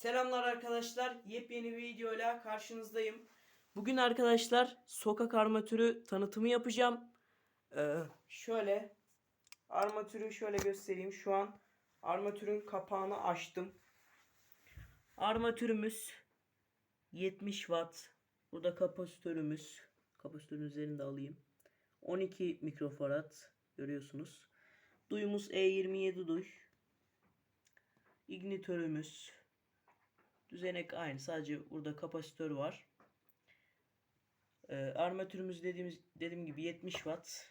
Selamlar arkadaşlar. Yepyeni bir videoyla karşınızdayım. Bugün arkadaşlar sokak armatürü tanıtımı yapacağım. Ee, şöyle armatürü şöyle göstereyim. Şu an armatürün kapağını açtım. Armatürümüz 70 watt. Burada kapasitörümüz. Kapasitörün üzerinde de alayım. 12 mikrofarad görüyorsunuz. Duyumuz E27 duy. İgnitörümüz. Düzenek aynı. Sadece burada kapasitör var. Ee, armatürümüz dediğimiz dediğim gibi 70 watt.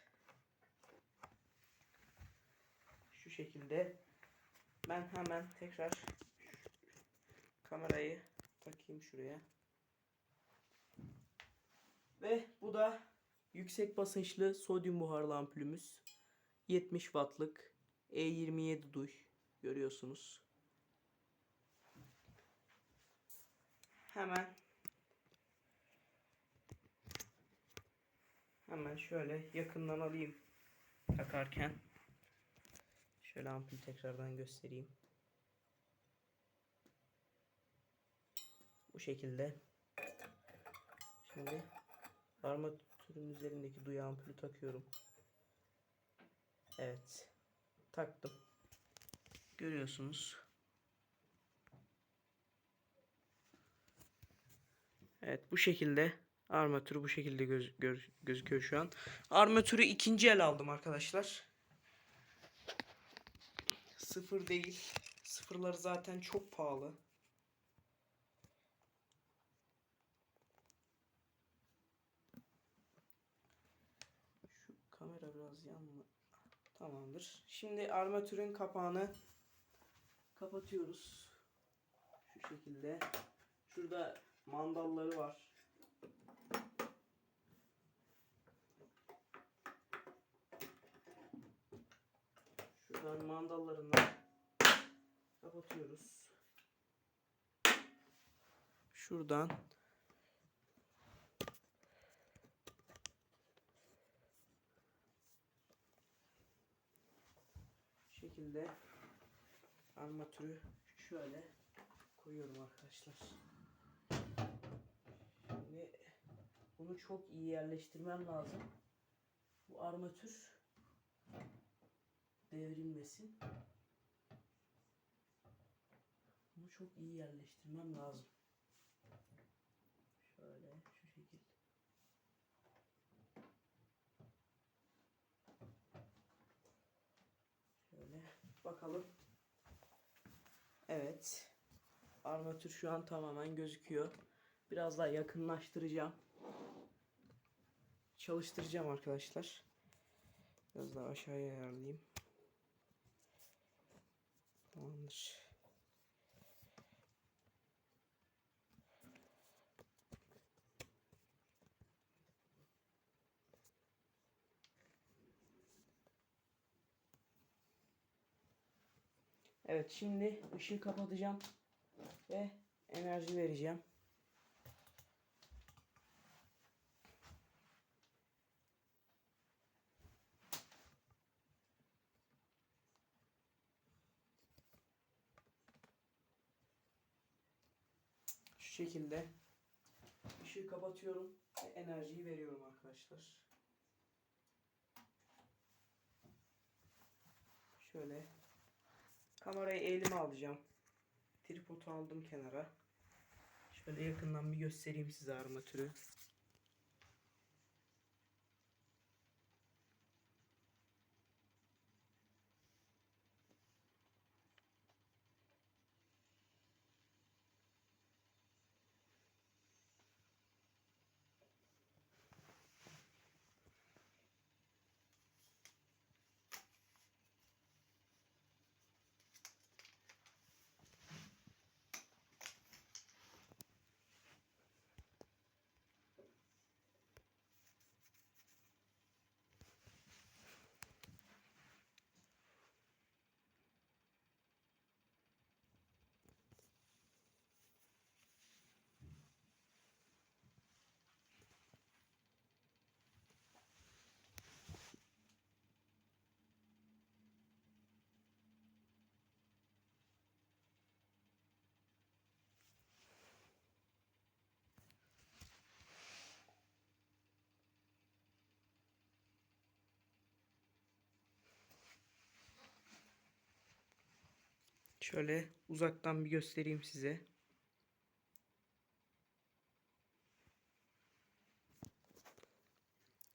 Şu şekilde. Ben hemen tekrar kamerayı takayım şuraya. Ve bu da yüksek basınçlı sodyum buharlı ampulümüz. 70 wattlık E27 duy görüyorsunuz. Hemen hemen şöyle yakından alayım takarken. Şöyle ampulü tekrardan göstereyim. Bu şekilde. Şimdi armatürün üzerindeki duyu ampulü takıyorum. Evet. Taktım. Görüyorsunuz. Evet bu şekilde armatürü bu şekilde göz, gör- gözüküyor şu an. Armatürü ikinci el aldım arkadaşlar. Sıfır değil. Sıfırları zaten çok pahalı. Şu kamera biraz yanma. Tamamdır. Şimdi armatürün kapağını kapatıyoruz. Şu şekilde. Şurada mandalları var. Şuradan mandallarından kapatıyoruz. Şuradan şu şekilde armatürü şöyle koyuyorum arkadaşlar. Şimdi bunu çok iyi yerleştirmem lazım. Bu armatür devrilmesin. Bunu çok iyi yerleştirmem lazım. Şöyle şu şekilde. Şöyle bakalım. Evet. Armatür şu an tamamen gözüküyor. Biraz daha yakınlaştıracağım. Çalıştıracağım arkadaşlar. Biraz daha aşağıya ayarlayayım. Tamamdır. Evet şimdi ışığı kapatacağım ve enerji vereceğim. Şekilde ışığı kapatıyorum ve enerjiyi veriyorum arkadaşlar. Şöyle kamerayı elime alacağım. Tripodu aldım kenara. Şöyle yakından bir göstereyim size armatürü. Şöyle uzaktan bir göstereyim size.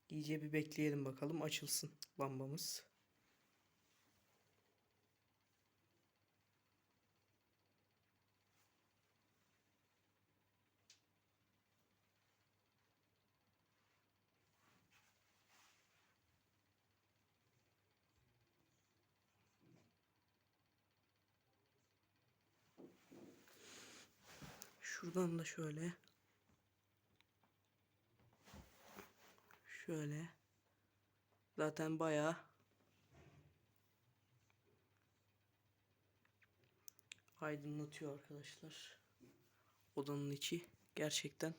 İyice bir bekleyelim bakalım açılsın lambamız. Şuradan da şöyle. Şöyle. Zaten bayağı aydınlatıyor arkadaşlar. Odanın içi gerçekten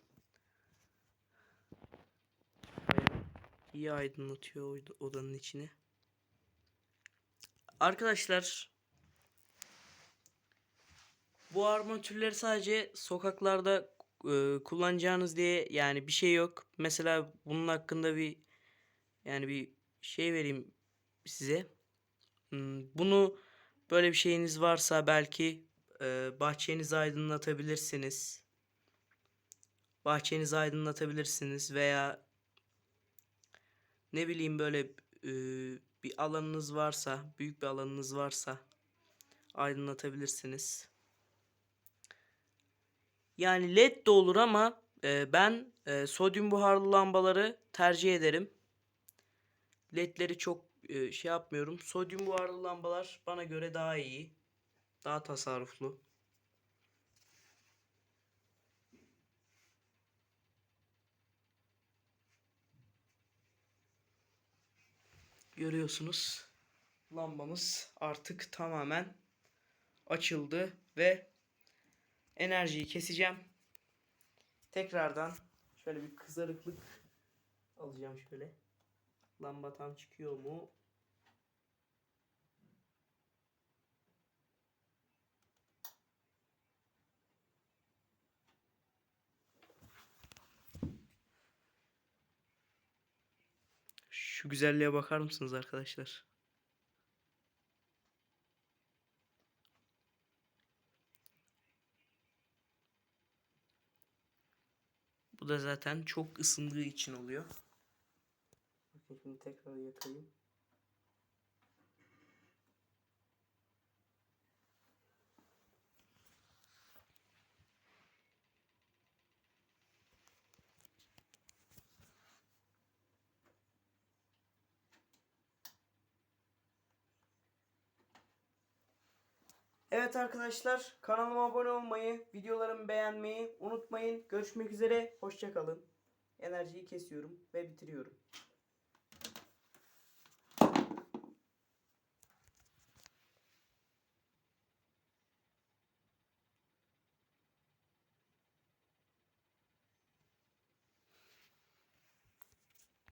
iyi aydınlatıyor oda- odanın içini. Arkadaşlar bu armatürleri sadece sokaklarda e, kullanacağınız diye yani bir şey yok. Mesela bunun hakkında bir yani bir şey vereyim size. Hmm, Bunu böyle bir şeyiniz varsa belki e, bahçenizi aydınlatabilirsiniz. Bahçenizi aydınlatabilirsiniz veya ne bileyim böyle e, bir alanınız varsa, büyük bir alanınız varsa aydınlatabilirsiniz. Yani led de olur ama e, ben e, sodyum buharlı lambaları tercih ederim. Ledleri çok e, şey yapmıyorum. Sodyum buharlı lambalar bana göre daha iyi. Daha tasarruflu. Görüyorsunuz. Lambamız artık tamamen açıldı ve enerjiyi keseceğim. Tekrardan şöyle bir kızarıklık alacağım şöyle. Lamba tam çıkıyor mu? Şu güzelliğe bakar mısınız arkadaşlar? Bu da zaten çok ısındığı için oluyor. Şimdi tekrar yakayım. Evet arkadaşlar kanalıma abone olmayı, videolarımı beğenmeyi unutmayın. Görüşmek üzere, hoşçakalın. Enerjiyi kesiyorum ve bitiriyorum.